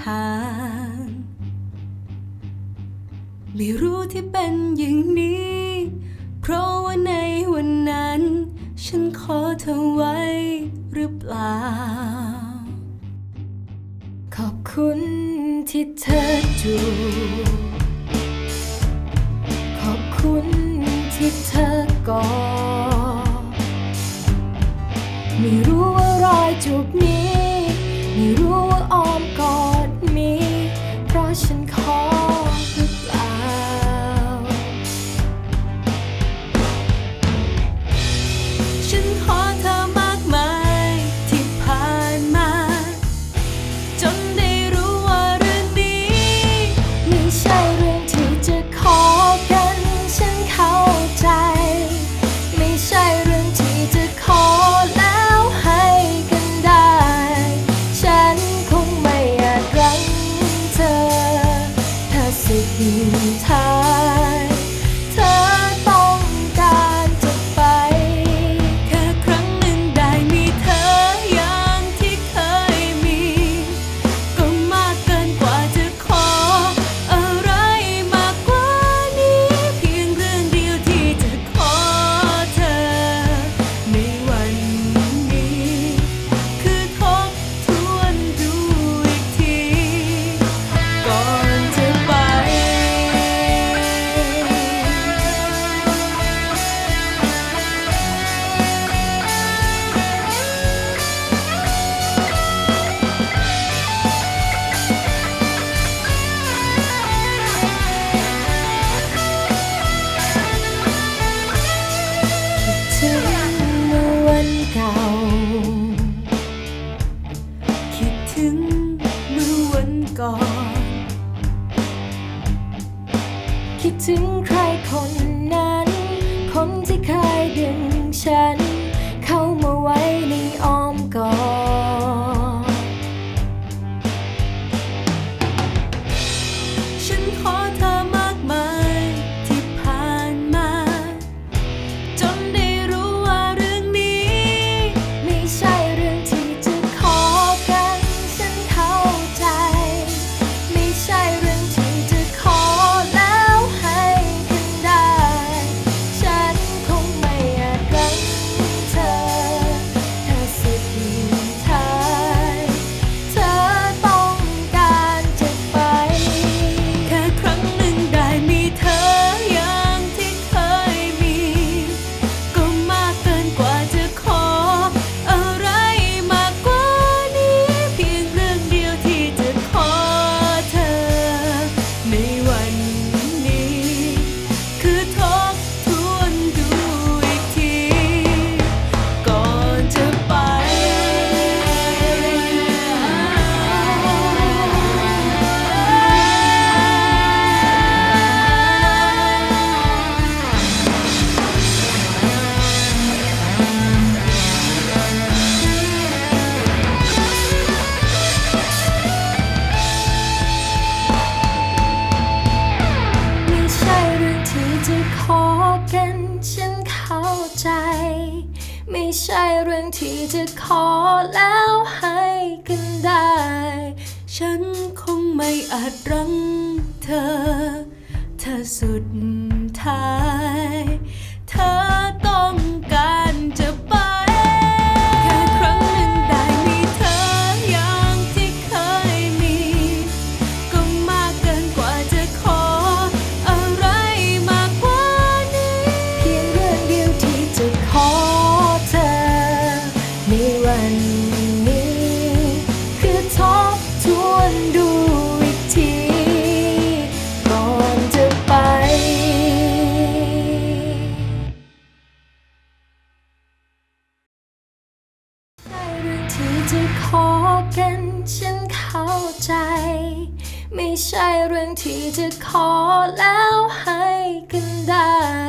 ทาง ไม่รู้ที่เป็นอย่างนี้ เพราะว่าในวันนั้น ฉันขอเธอไว้หรือเปล่า ขอบคุณที่เธอจูขอบคุณ คิดถึงใครคนนั้น คนที่เคยดึงฉัน ไม่ใช่เรื่องที่จะขอแล้วให้กันได้ ฉันคงไม่อาจรั้งเธอ ที่จะขอกันฉันเข้าใจ ไม่ใช่เรื่องที่จะขอแล้วให้กันได้